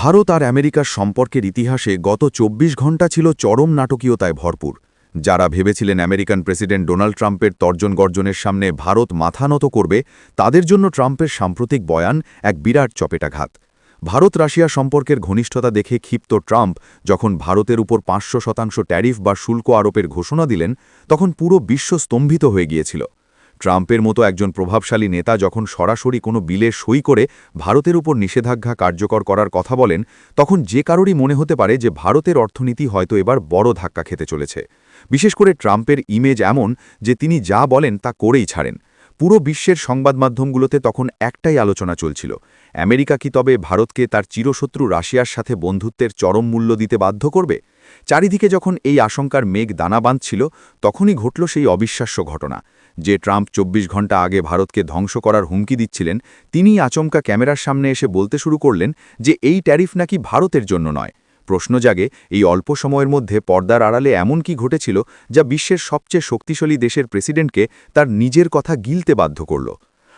ভারত আর আমেরিকার সম্পর্কের ইতিহাসে গত ২৪ ঘণ্টা ছিল চরম নাটকীয়তায় ভরপুর। যারা ভেবেছিলেন আমেরিকান প্রেসিডেন্ট ডোনাল্ড ট্রাম্পের তর্জন গর্জনের সামনে ভারত মাথা নত করবে, তাদের জন্য ট্রাম্পের সাম্প্রতিক বয়ান এক বিরাট চপেটাঘাত। ভারত রাশিয়া সম্পর্কের ঘনিষ্ঠতা দেখে ক্ষিপ্ত ট্রাম্প যখন ভারতের উপর পাঁচশো শতাংশ ট্যারিফ বা শুল্ক আরোপের ঘোষণা দিলেন, তখন পুরো বিশ্ব স্তম্ভিত হয়ে গিয়েছিল। ট্রাম্পের মতো একজন প্রভাবশালী নেতা যখন সরাসরি কোনো বিলে সই করে ভারতের উপর নিষেধাজ্ঞা কার্যকর করার কথা বলেন, তখন যে কারোরই মনে হতে পারে যে ভারতের অর্থনীতি হয়তো এবার বড় ধাক্কা খেতে চলেছে। বিশেষ করে ট্রাম্পের ইমেজ এমন যে তিনি যা বলেন তা করেই ছাড়েন। পুরো বিশ্বের সংবাদ মাধ্যমগুলোতে তখন একটাই আলোচনা চলছিল, আমেরিকা কি তবে ভারতকে তার চিরশত্রু রাশিয়ার সাথে বন্ধুত্বের চরম মূল্য দিতে বাধ্য করবে? চারিদিকে যখন এই আশঙ্কার মেঘ দানা বাঁধছিল তখনই ঘটল সেই অবিশ্বাস্য ঘটনা। যে ট্রাম্প ২৪ ঘণ্টা আগে ভারতকে ধ্বংস করার হুমকি দিচ্ছিলেন তিনি আচমকা ক্যামেরার সামনে এসে বলতে শুরু করলেন যে এই ট্যারিফ নাকি ভারতের জন্য নয়। প্রশ্ন জাগে, এই অল্প সময়ের মধ্যে পর্দার আড়ালে এমন কি ঘটেছিল যা বিশ্বের সবচেয়ে শক্তিশালী দেশের প্রেসিডেন্টকে তার নিজের কথা গিলতে বাধ্য করল?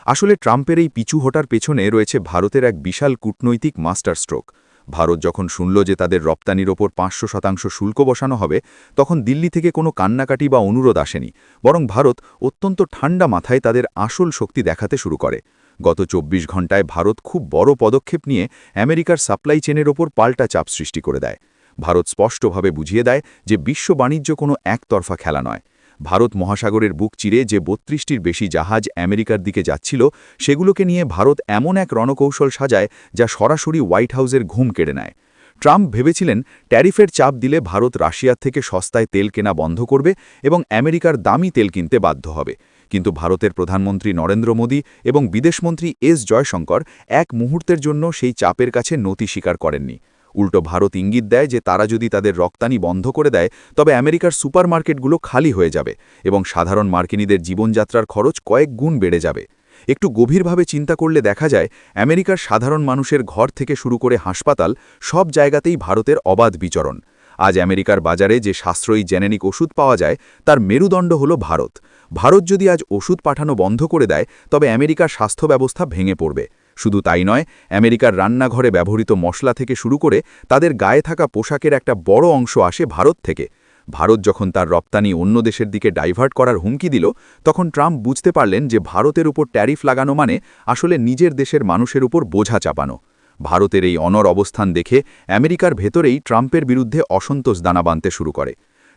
আসলে ট্রাম্পের এই পিছু হটার পেছনে রয়েছে ভারতের এক বিশাল কূটনৈতিক মাস্টার স্ট্রোক ভারত যখন শুনল যে তাদের রপ্তানির ওপর পাঁচশো শতাংশ শুল্ক বসানো হবে, তখন দিল্লি থেকে কোনো কান্নাকাটি বা অনুরোধ আসেনি। বরং ভারত অত্যন্ত ঠান্ডা মাথায় তাদের আসল শক্তি দেখাতে শুরু করে। গত ২৪ ঘণ্টায় ভারত খুব বড় পদক্ষেপ নিয়ে আমেরিকার সাপ্লাই চেনের ওপর পাল্টা চাপ সৃষ্টি করে দেয়। ভারত স্পষ্টভাবে বুঝিয়ে দেয় যে বিশ্ব বাণিজ্য কোনো একতরফা খেলা নয়। ভারত মহাসাগরের বুক চিরে যে বত্রিশটির বেশি জাহাজ আমেরিকার দিকে যাচ্ছিল, সেগুলোকে নিয়ে ভারত এমন এক রণকৌশল সাজায় যা সরাসরি হোয়াইট হাউসের ঘুম কেড়ে নেয়। ট্রাম্প ভেবেছিলেন ট্যারিফের চাপ দিলে ভারত রাশিয়ার থেকে সস্তায় তেল কেনা বন্ধ করবে এবং আমেরিকার দামি তেল কিনতে বাধ্য হবে। কিন্তু ভারতের প্রধানমন্ত্রী নরেন্দ্র মোদী এবং বিদেশমন্ত্রী এস জয়শঙ্কর এক মুহূর্তের জন্য সেই চাপের কাছে নতি স্বীকার করেননি। উল্টো ভারত ইঙ্গিত দেয় যে তারা যদি তাদের রপ্তানি বন্ধ করে দেয়, তবে আমেরিকার সুপারমার্কেটগুলো খালি হয়ে যাবে এবং সাধারণ মার্কিনীদের জীবনযাত্রার খরচ কয়েক গুণ বেড়ে যাবে। একটু গভীরভাবে চিন্তা করলে দেখা যায়, আমেরিকার সাধারণ মানুষের ঘর থেকে শুরু করে হাসপাতাল সব জায়গাতেই ভারতের অবাধ বিচরণ। আজ আমেরিকার বাজারে যে সাশ্রয়ী জেনেনিক ওষুধ পাওয়া যায়, তার মেরুদণ্ড হল ভারত। ভারত যদি আজ ওষুধ পাঠানো বন্ধ করে দেয়, তবে আমেরিকার স্বাস্থ্য ব্যবস্থা ভেঙে পড়বে। শুধু তাই নয়, আমেরিকার রান্নাঘরে ব্যবহৃত মশলা থেকে শুরু করে তাদের গায়ে থাকা পোশাকের একটা বড় অংশ আসে ভারত থেকে। ভারত যখন তার রপ্তানি অন্য দেশের দিকে ডাইভার্ট করার হুমকি দিল, তখন ট্রাম্প বুঝতে পারলেন যে ভারতের উপর ট্যারিফ লাগানো মানে আসলে নিজের দেশের মানুষের উপর বোঝা চাপানো। ভারতের এই অনর অবস্থান দেখে আমেরিকার ভেতরেই ট্রাম্পের বিরুদ্ধে অসন্তোষ দানা বানতে শুরু করে।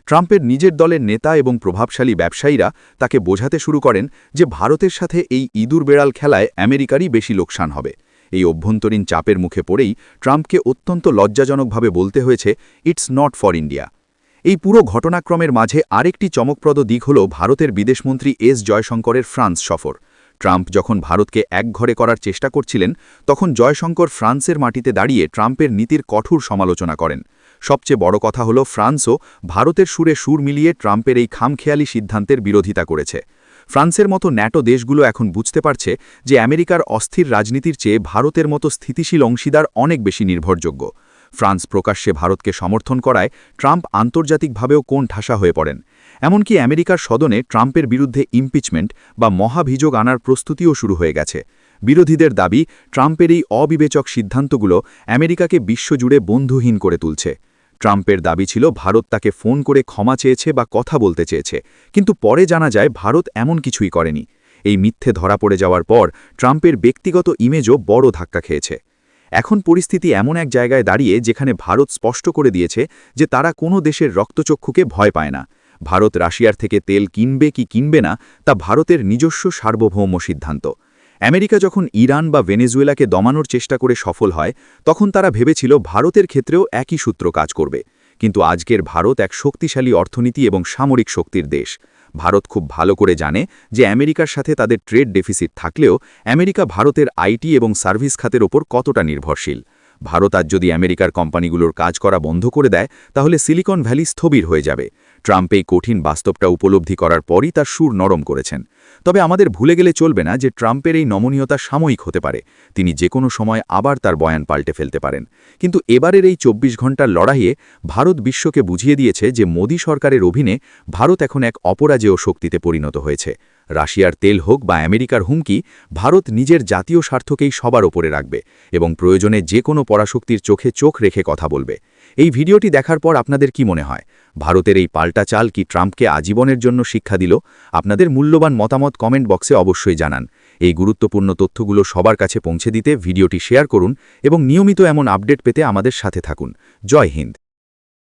ট্রাম্পের নিজের দলের নেতা এবং প্রভাবশালী ব্যবসায়ীরা তাকে বোঝাতে শুরু করেন যে ভারতের সাথে এই ইঁদুর বেড়াল খেলায় আমেরিকারই বেশি লোকসান হবে। এই অভ্যন্তরীণ চাপের মুখে পড়েই ট্রাম্পকে অত্যন্ত লজ্জাজনকভাবে বলতে হয়েছে ইটস নট ফর ইন্ডিয়া এই পুরো ঘটনাক্রমের মাঝে আরেকটি চমকপ্রদ দিক হল ভারতের বিদেশমন্ত্রী এস জয়শঙ্করের ফ্রান্স সফর। ট্রাম্প যখন ভারতকে একঘরে করার চেষ্টা করছিলেন, তখন জয়শঙ্কর ফ্রান্সের মাটিতে দাঁড়িয়ে ট্রাম্পের নীতির কঠোর সমালোচনা করেন। সবচেয়ে বড় কথা হল ফ্রান্সও ভারতের সুরে সুর মিলিয়ে ট্রাম্পের এই খামখেয়ালি সিদ্ধান্তের বিরোধিতা করেছে। ফ্রান্সের মতো ন্যাটো দেশগুলো এখন বুঝতে পারছে যে আমেরিকার অস্থির রাজনীতির চেয়ে ভারতের মতো স্থিতিশীল অংশীদার অনেক বেশি নির্ভরযোগ্য। ফ্রান্স প্রকাশ্যে ভারতকে সমর্থন করায় ট্রাম্প আন্তর্জাতিকভাবেও কোন ঠাসা হয়ে পড়েন। এমনকি আমেরিকার সদনে ট্রাম্পের বিরুদ্ধে ইমপিচমেন্ট বা মহাভিযোগ আনার প্রস্তুতিও শুরু হয়ে গেছে। বিরোধীদের দাবি, ট্রাম্পের এই অবিবেচক সিদ্ধান্তগুলো আমেরিকাকে বিশ্বজুড়ে বন্ধুহীন করে তুলছে। ট্রাম্পের দাবি ছিল ভারত তাকে ফোন করে ক্ষমা চেয়েছে বা কথা বলতে চেয়েছে, কিন্তু পরে জানা যায় ভারত এমন কিছুই করেনি। এই মিথ্যে ধরা পড়ে যাওয়ার পর ট্রাম্পের ব্যক্তিগত ইমেজও বড় ধাক্কা খেয়েছে। এখন পরিস্থিতি এমন এক জায়গায় দাঁড়িয়ে যেখানে ভারত স্পষ্ট করে দিয়েছে যে তারা কোনো দেশের রক্তচক্ষুকে ভয় পায় না। ভারত রাশিয়ার থেকে তেল কিনবে কি কিনবে না তা ভারতের নিজস্ব সার্বভৌম সিদ্ধান্ত। আমেরিকা যখন ইরান বা ভেনেজুয়েলাকে দমানোর চেষ্টা করে সফল হয়, তখন তারা ভেবেছিল ভারতের ক্ষেত্রেও একই সূত্র কাজ করবে। কিন্তু আজকের ভারত এক শক্তিশালী অর্থনীতি এবং সামরিক শক্তির দেশ। ভারত খুব ভালো করে জানে যে আমেরিকার সাথে তাদের ট্রেড ডেফিসিট থাকলেও আমেরিকা ভারতের আইটি এবং সার্ভিস খাতের ওপর কতটা নির্ভরশীল। ভারত আজ যদি আমেরিকার কোম্পানিগুলোর কাজ করা বন্ধ করে দেয়, তাহলে সিলিকন ভ্যালি স্থবির হয়ে যাবে। ট্রাম্প এই কঠিন বাস্তবটা উপলব্ধি করার পরই তার সুর নরম করেছেন। তবে আমাদের ভুলে গেলে চলবে না যে ট্রাম্পের এই নমনীয়তা সাময়িক হতে পারে। তিনি যে কোনো সময় আবার তার বয়ান পাল্টে ফেলতে পারেন। কিন্তু এবারের এই চব্বিশ ঘণ্টার লড়াইয়ে ভারত বিশ্বকে বুঝিয়ে দিয়েছে যে মোদী সরকারের অভিনে ভারত এখন এক অপরাজেয় শক্তিতে পরিণত হয়েছে। রাশিয়ার তেল হোক বা আমেরিকার হুমকি, ভারত নিজের জাতীয় স্বার্থকেই সবার ওপরে রাখবে এবং প্রয়োজনে যে কোনো পরাশক্তির চোখে চোখ রেখে কথা বলবে। এই ভিডিওটি দেখার পর আপনাদের কি মনে হয়? ভারতের এই পাল্টা চাল কি ট্রাম্পকে আজীবনের জন্য শিক্ষা দিল? আপনাদের মূল্যবান মতামত কমেন্ট বক্সে অবশ্যই জানান। এই গুরুত্বপূর্ণ তথ্যগুলো সবার কাছে পৌঁছে দিতে ভিডিওটি শেয়ার করুন এবং নিয়মিত এমন আপডেট পেতে আমাদের সাথে থাকুন। জয় হিন্দ।